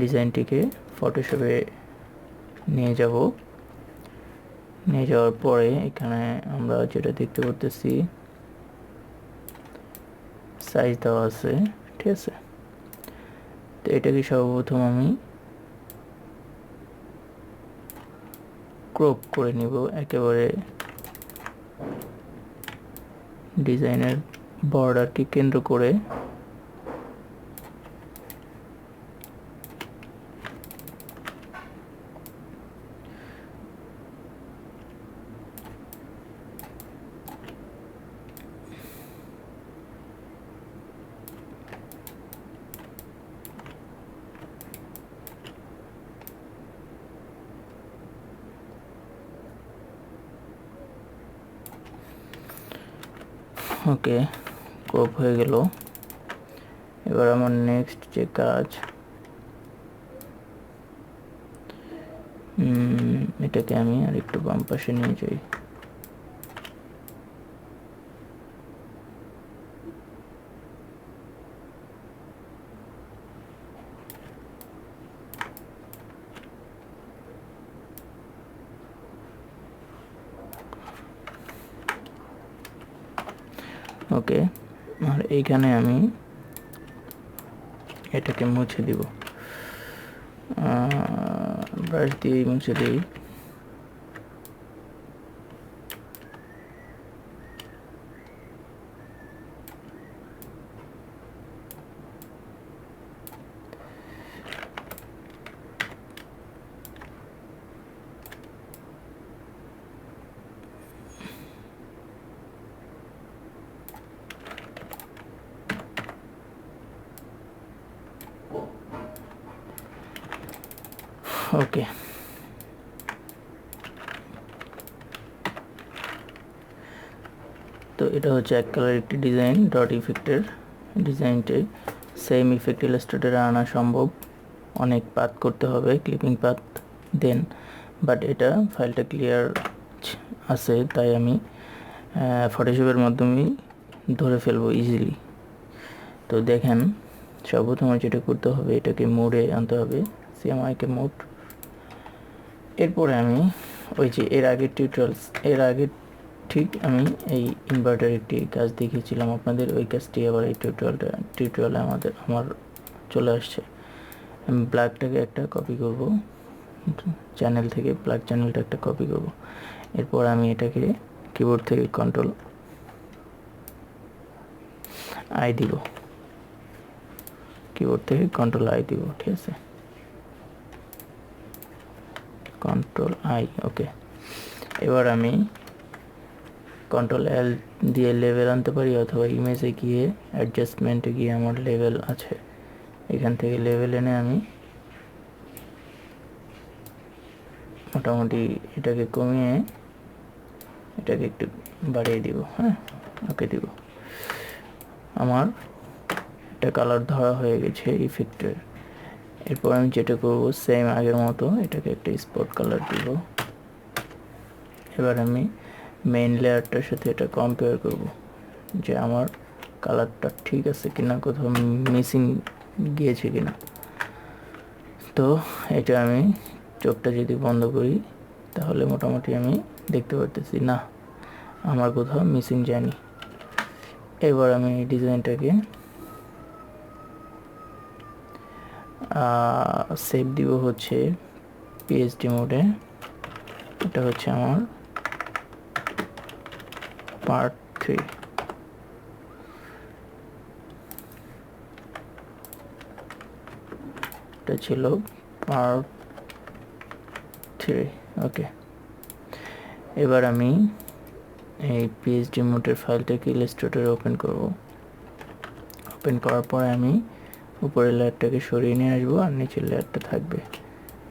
ডিজাইনটিকে ফটোশপে নিয়ে যাব। নিয়ে যাওয়ার পরে এখানে আমরা যেটা দেখতে পারতেছি সাইজ দেওয়া আছে, ঠিক আছে? তো এটাকে সর্বপ্রথম আমি ক্রপ করে নিব, একেবারে ডিজাইনের বর্ডারকে কেন্দ্র করে। ওকে কোপ হয়ে গেল। এবার আমার নেক্সট যে কাজ এটাকে আমি আর একটু বাম পাশে নিয়ে যাই। ওকে আর এইখানে আমি এটাকে মুছে দিব। ব্রাশ দিয়ে মুছে দিই। ওকে তো এটা হচ্ছে এক কালার একটি ডিজাইন ডট ইফেক্টের ডিজাইনটি সেম ইফেক্ট ইলাস্ট্রেটারে আনা সম্ভব। অনেক পাত করতে হবে ক্লিপিং পাত দেন বাট এটা ফাইলটা ক্লিয়ার আছে, তাই আমি ফটোশপের মাধ্যমেই ধরে ফেলব ইজিলি তো দেখেন, সর্বপ্রথম যেটা করতে হবে, এটাকে মোড়ে আনতে হবে সিএমআইকে মোড এরপরে আমি ওই যে এর আগের টিউটোরিয়ালস এর আগে ঠিক আমি এই ইনভার্টার একটি কাজ দেখিয়েছিলাম। আপনাদের ওই কাজটি আবার এই টিউটোরিয়ালটা টিউটোরিয়ালে আমাদের, আমার চলে আসছে। আমি ব্ল্যাকটাকে একটা কপি করব। চ্যানেল থেকে ব্ল্যাক চ্যানেলটা একটা কপি করব। এরপর আমি এটাকে কিবোর্ড থেকে কন্ট্রোল আই দিব। কিবোর্ড থেকে কন্ট্রোল আই দিব, ঠিক আছে? কন্ট্রোল আই ওকে এবার আমি কন্ট্রোল এল দিয়ে লেভেল আনতে পারি অথবা ইমেজে গিয়ে অ্যাডজাস্টমেন্টে গিয়ে আমার লেভেল আছে। এখান থেকে লেভেল এনে আমি মোটামুটি এটাকে কমিয়ে এটাকে একটু বাড়িয়ে দিব হ্যাঁ? ওকে দিব। আমার একটা কালার ধরা হয়ে গেছে ইফেক্টের এরপর আমি যেটা করব সেম আগের মতো এটাকে একটা স্পট কালার দিব। এবার আমি মেইন লেয়ারটার সাথে এটা কম্পেয়ার করব যে আমার কালারটা ঠিক আছে কিনা, কোথাও মিসিং গিয়েছে কিনা। তো এটা আমি চোখটা যদি বন্ধ করি, তাহলে মোটামুটি আমি দেখতে পারতেছি, না, আমার কোথাও মিসিং যায়নি। এবার আমি ডিজাইনটাকে সেভ দিব হচ্ছে পিএইচডি মোডে এটা হচ্ছে আমার পার্ট থ্রি এটা ছিল পার্ট থ্রি ওকে এবার আমি এই পিএইচডি মোডের ফাইলটাকে ইলাস্ট্রেটরে ওপেন করব। ওপেন করার পরে আমি উপরের লেয়ারটাকে সরিয়ে নিয়ে আসব আর নিচের লেয়ারটা থাকবে।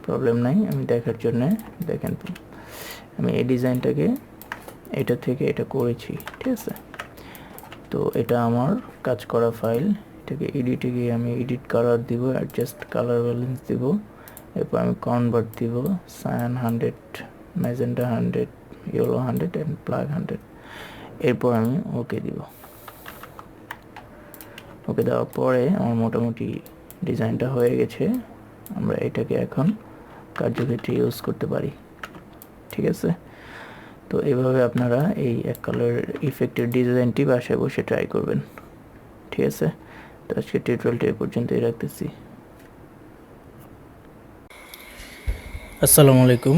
প্রবলেম নাই, আমি দেখার জন্য দেখেন আমি এই ডিজাইনটাকে এটা থেকে এটা করেছি, ঠিক আছে? তো এটা আমার কাজ করা ফাইল, এটাকে এডিটে গিয়ে আমি এডিট কালার দিব, অ্যাডজাস্ট কালার ব্যালেন্স দিব, এরপর আমি কনভার্ট দিব cyan hundred magenta hundred, yellow hundred, and black hundred, এরপর আমি ওকে দিব। ওকে দেওয়ার পরে আমার মোটামুটি ডিজাইনটা হয়ে গেছে। আমরা এটাকে এখন কার্যক্ষেত্রে ইউজ করতে পারি। ঠিক আছে? তো এইভাবে আপনারা এই এক কালার ইফেক্টের ডিজাইনটি বাসায় বসে ট্রাই করবেন। ঠিক আছে? তো আজকে টিউটোরিয়ালটি এ পর্যন্তই রাখতেছি। আসসালামু আলাইকুম।